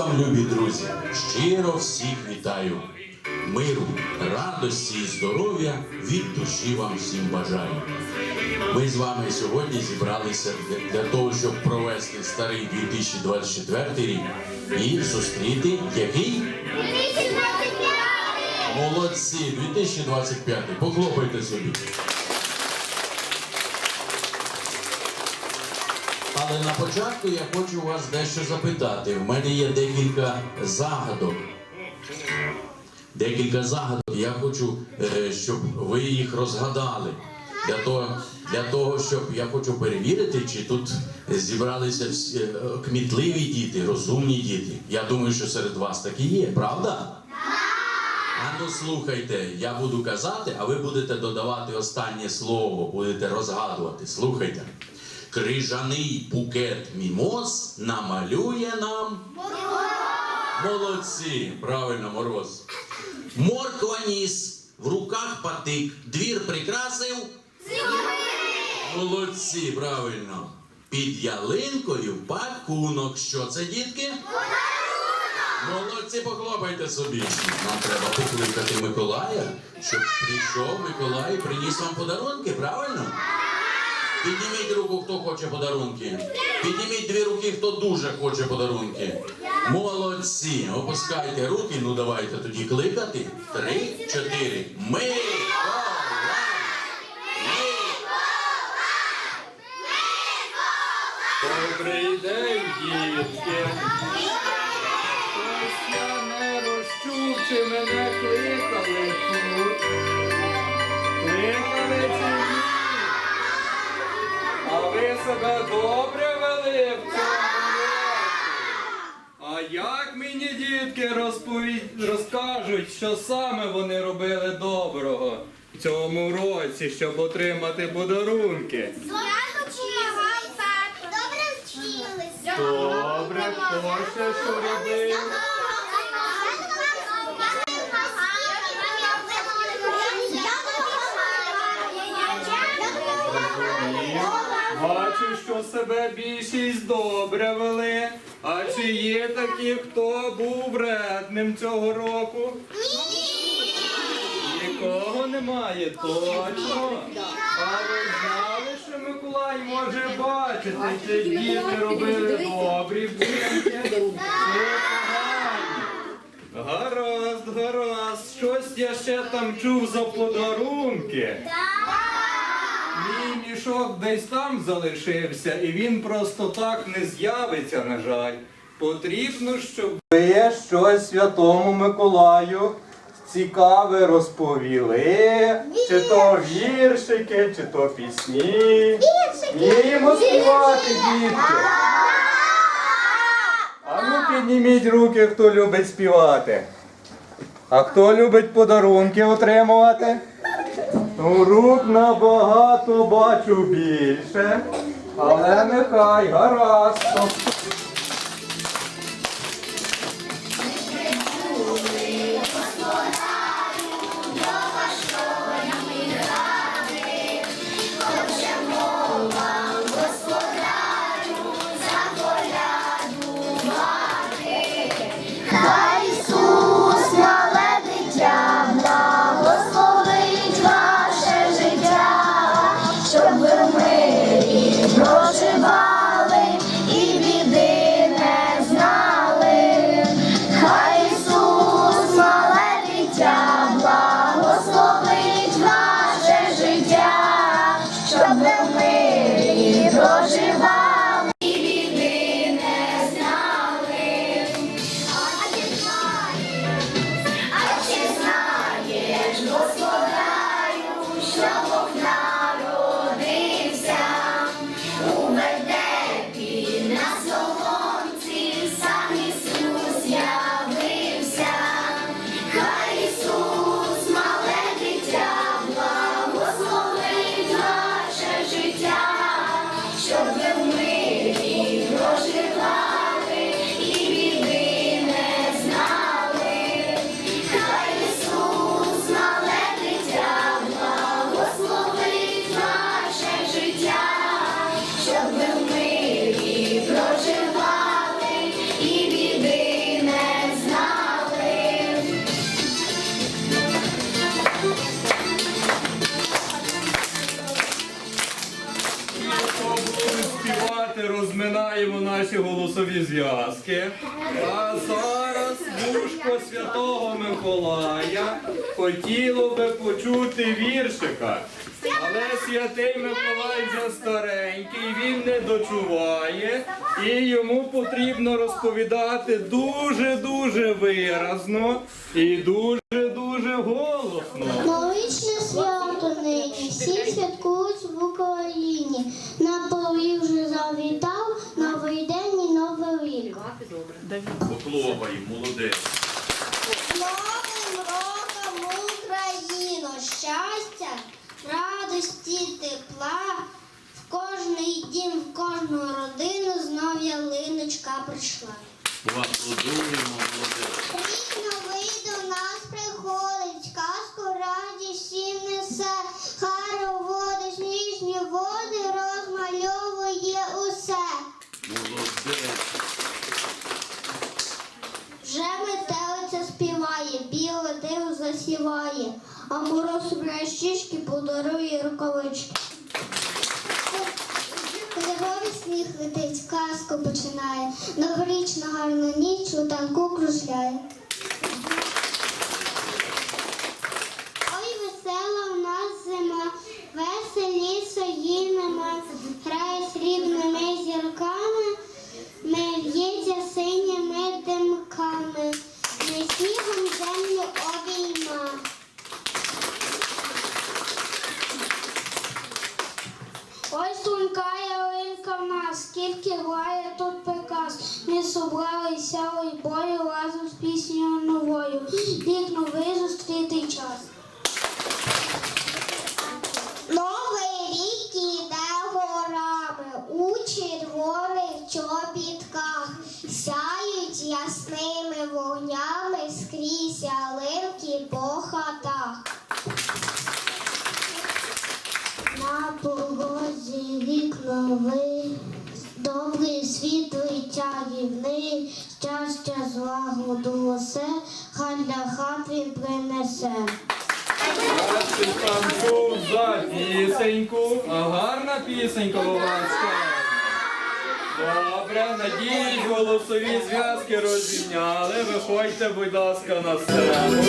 вам, любі друзі, щиро всіх вітаю. Миру, радості і здоров'я від душі вам всім бажаю. Ми з вами сьогодні зібралися для- того, щоб провести старий 2024 рік і зустріти який? Молодці, 2025. Похлопайте собі. Але на початку я хочу вас дещо запитати. В мене є декілька загадок. Декілька загадок. Я хочу, е, щоб ви їх розгадали. Для того, для того, щоб я хочу перевірити, чи тут зібралися всі, е, кмітливі діти, розумні діти. Я думаю, що серед вас такі є, правда? А ну слухайте, я буду казати, а ви будете додавати останнє слово, будете розгадувати. Слухайте. Крижаний букет мімоз намалює нам. Молодці, правильно, мороз. Морква ніс, в руках патик, двір прикрасив. Молодці, правильно. Під ялинкою пакунок. Що це, дітки? Молодці, похлопайте собі. Нам треба покликати Миколая, щоб прийшов Миколай і приніс вам подарунки, правильно? Підніміть руку, хто хоче подарунки. Підніміть дві руки, хто дуже хоче подарунки. Молодці. Опускайте руки. Ну давайте тоді кликати. Три, чотири. Миколай! Добрий день, дітки. Ось я не розчув, чи мене кликали тут. Кликали себе добре вели в цьому? А як мені дітки розповідь розкажуть, що саме вони робили доброго в цьому році, щоб отримати подарунки? Добре вчилися. Добре, що робив? Ні. Бачу, що себе більшість добре вели. А чи є такі, хто був вредним цього року? Нікого немає, точно. А ви знали, що Миколай може бачити, чи діти робили добрі вчинки, чи погані. Гаразд, гаразд, щось я ще там чув за подарунки. Мій мішок десь там залишився, і він просто так не з'явиться, на жаль. Потрібно, щоб ви щось святому Миколаю цікаве розповіли. Чи то віршики, чи то пісні. Вміємо співати, дітки. А ну підніміть руки, хто любить співати. А хто любить подарунки отримувати? Рук набагато бачу більше, але нехай гаразд. Миколая хотіло би почути віршика. Але святий Миколай вже старенький, він не дочуває, і йому потрібно розповідати дуже-дуже виразно і дуже-дуже голосно. Новорічне свято нині, всі святкують в Україні. На порі вже завітав новий день і новий рік. Поклопай, молодець. З Новим роком Україну! Щастя, радості, тепла. В кожний дім, в кожну родину знов ялиночка прийшла. Поаплодуємо, молодець. Рік новий до нас приходить, а мороз щічки подарує рукавички. Кольоровий сніг летить, казку починає, новорічна гарна ніч у танку кружляє. Новою. Рік новий зустрітий час. Новий рік іде горами у червоних чобітках, сяють ясними вогнями скрізь ялинки по хатах. На погозі рік новий, добрий світлий чарівний, щастя злагоду все, хай для хат він принесе. Бачиш, там за пісеньку, а гарна пісенька у вас. Добре, надіюсь, голосові зв'язки розрівняли. Виходьте, будь ласка, на сцену.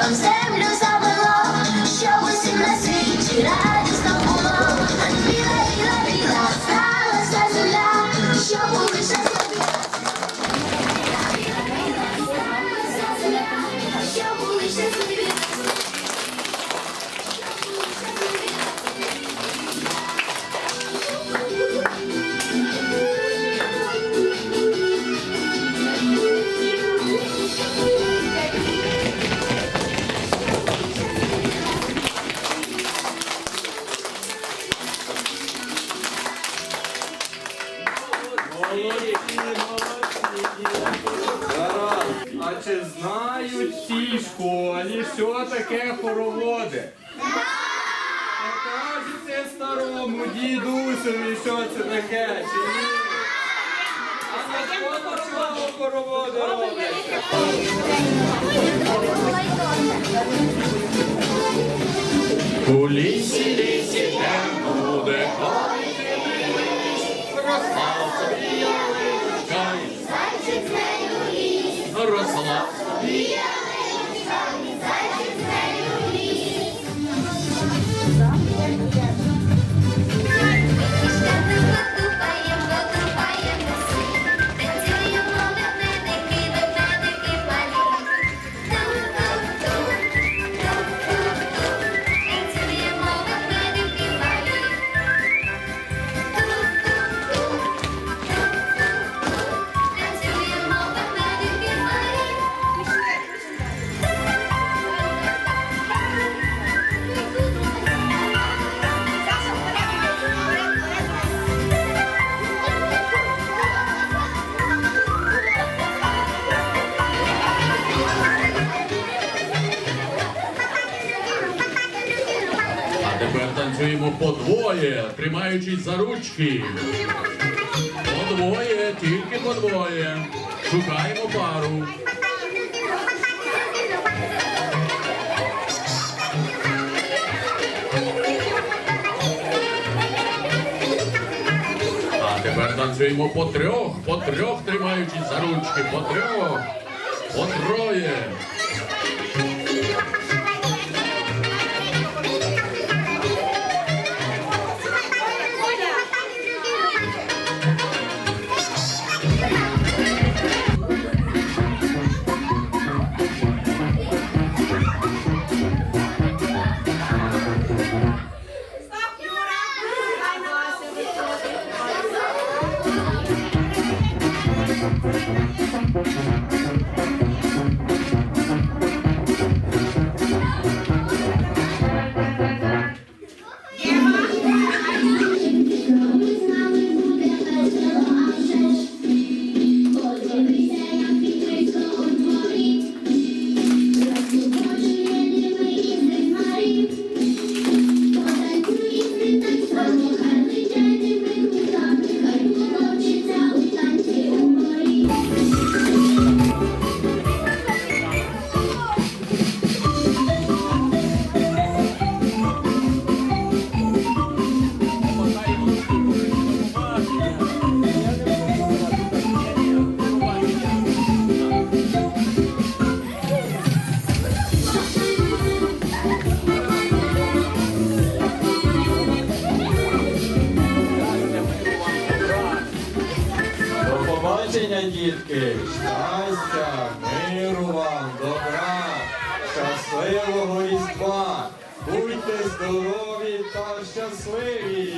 Новий землю завело, щоб усім на світі старому дідусеві, що це таке, чи ні? А на чого хороводи робляться? У лісі, лісі, темно буде, ходити лист. Росла собі ялиночка, і зайчик з нею ліс. Росла собі ялиночка, тримаючись за ручки. Подвоє, тільки подвоє. Шукаємо пару. А тепер танцюємо по трьох, по трьох тримаючись за ручки, по трьох, по троє. До дітки! Щастя, миру вам, добра, щасливого різдва! Будьте здорові та щасливі!